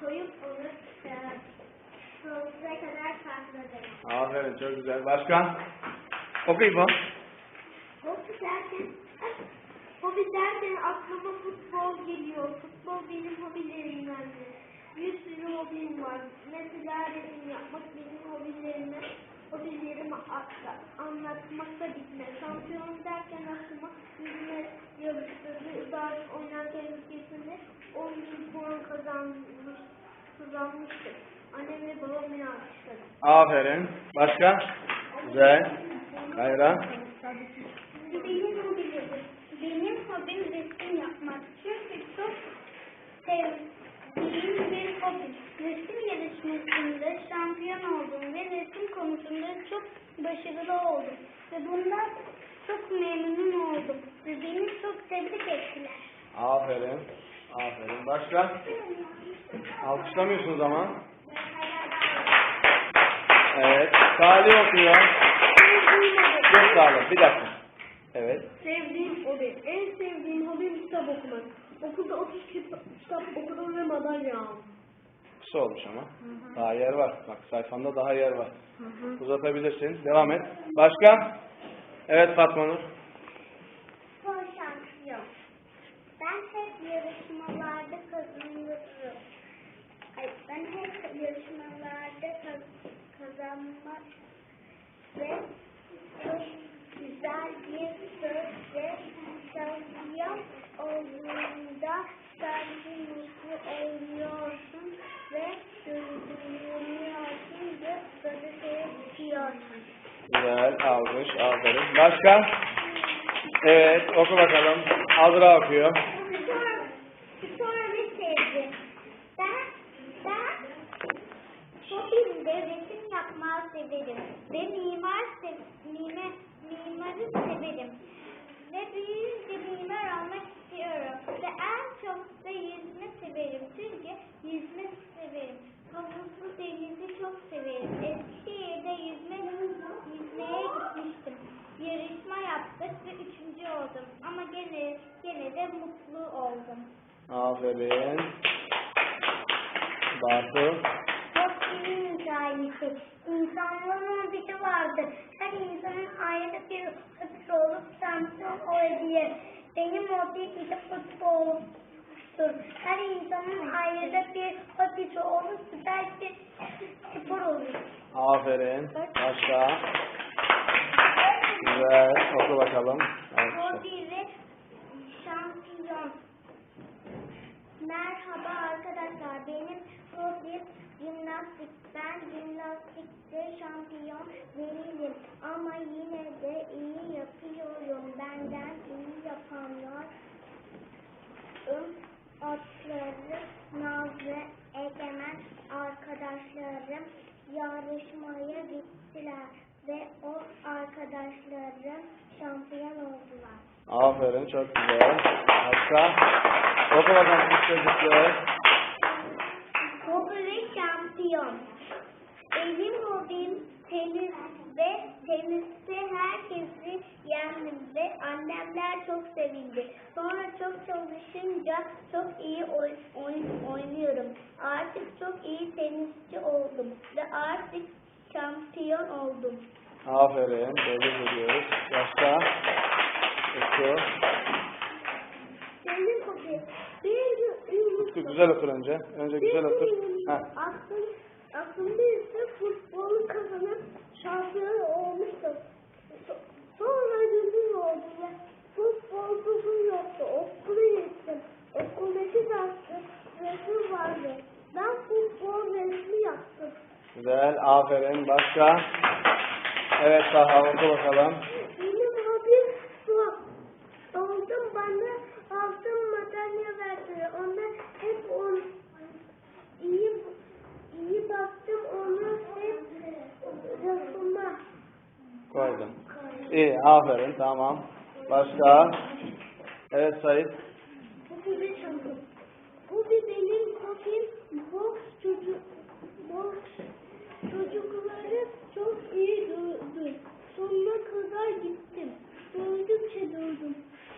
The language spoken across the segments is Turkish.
Koyup onu e, sonsuza kadar sakladım. Aferin çok güzel. Başka? Oku İbo. Hobi derken, hobi derken aklıma futbol geliyor. Futbol benim hobilerimdendir. Bir sürü hobim var. Mesela resim yapmak benim hobilerimden. Hobilerimi a- anlatmak da bitmez. Şampiyon derken aklıma yüzme yarışları, ders oynarken ülkesinde 10 bin puan kazanmış, kazanmıştı. Annem ve babam beni alkışladı. Aferin. Başka? Güzel. Kayra. Benim hobilerim. Benim hobim resim yapmak. Çünkü çok sevdiğim bir hobi. Resim yarışmasında şampiyon oldum ve resim konusunda çok başarılı oldum. Ve bundan çok memnun oldum. Ve beni çok tebrik ettiler. Aferin. Aferin. Başka? Alkışlamıyorsunuz ama. Evet. Salih okuyor. Çok sağ. Bir dakika. Evet. Sevdiğim hobi. En sevdiğim hobim kitap okumak. Okulda 30 kitap, kitap okudum ve madalya aldım. Kısa olmuş ama. Daha yer var. Bak sayfanda daha yer var. Uzatabilirsin. Devam et. Başka? Evet Fatma Nur. Kazanmak ve çok güzel bir söz ve şampiyon olduğunda sen mutlu oluyorsun ve duygulanıyorsun ve gazeteye çıkıyorsun. Güzel. Alkış. Aferin. Başka? Evet. Oku bakalım. Azra okuyor. Sonra, sonra ne sevdi? Ben, ben hobimde resim yapmayı severim. Ve mimar sev, mimar, mimarı severim. Ve büyüyünce mimar olmak istiyorum. Ve en çok da yüzme severim. Çünkü yüzme severim. Havuzlu denizi çok severim. Eskişehir'de yüzme, yüzmeye gitmiştim. Yarışma yaptık ve üçüncü oldum. Ama gene, gene de mutlu oldum. Aferin. Bartu. Çok iyi hikayesi. İnsanlığın biri vardı. Her insanın ayrı bir hırsız olup şampiyon olabilir. Benim hobim ise futboldur. Her insanın ayrı bir hobisi olup süper bir spor olur. Aferin. Başka? Güzel. Oku bakalım. Alkışlar. Hobi ve şampiyon. Merhaba arkadaşlar. Benim hobim jimnastik. Ben jimnastikte şampiyon değilim. Ama yine de iyi yapıyorum. Benden iyi yapanlar atları Naz ve Egemen arkadaşlarım yarışmaya gittiler ve o arkadaşlarım şampiyon oldular. Aferin. Çok güzel. Başka? Bakalım kız çocuklar. Ve şampiyon. Benim hobim tenis ve teniste herkesi yendim ve annemler çok sevindi. Sonra çok çalışınca çok iyi oy- oyun oynuyorum. Artık çok iyi tenisçi oldum ve artık şampiyon oldum. Aferin. Tebrik ediyoruz. Başka? Oku. Benim hobim bir gün Utku güzel okur önce. Önce güzel okur. Heh. Aklım, aklımda ise futbolu kazanıp şampiyon olmuştum. So- Sonra gündüz oldu ve futbol topu yoktu. Okula gittim. Okuldaki derste resim vardı. Ben futbol resmi yaptım. Güzel. Aferin. Başka? Evet Taha oku bakalım. Benim hobim su. Oldum bana altın madalya verdiler. Onlar hep on, iyi İyi, aferin, tamam. Başka? Evet Sait. Bu bir çocuk. Bu bir benim kopim. Boks çocuk. Boks çocukları çok iyi dövdü. Sonuna kadar gittim. Dövdükçe dövdüm.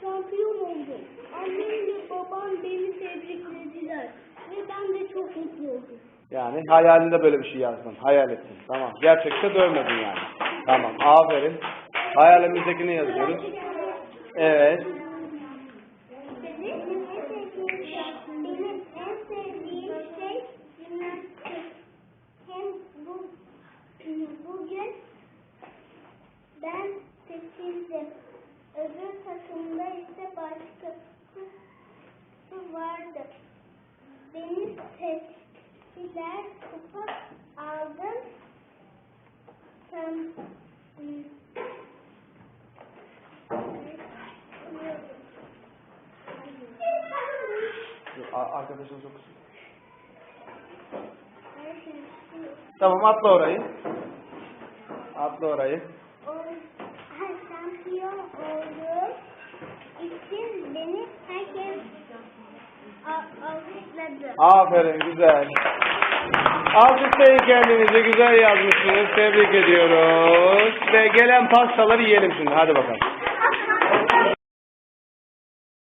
Şampiyon oldum. Annemle babam beni tebriklediler. Ve ben de çok mutlu oldum. Yani hayalinde böyle bir şey yazdın. Hayal ettin. Tamam. Gerçekte dövmedin yani. Tamam. Aferin. Hayalimizdekini yazıyoruz. Evet. Bugün ben seçildim. Öbür takımda ise başkası vardı. Beni seçtiler, kupa aldım. Tam, Arkadaşınız okusun. Tamam atla orayı. Atla orayı. Şampiyon olduğum için beni herkes alkışladı. Aferin güzel. Alkışlayın kendinizi güzel yazmışsınız. Tebrik ediyoruz. Ve gelen pastaları yiyelim şimdi. Hadi bakalım.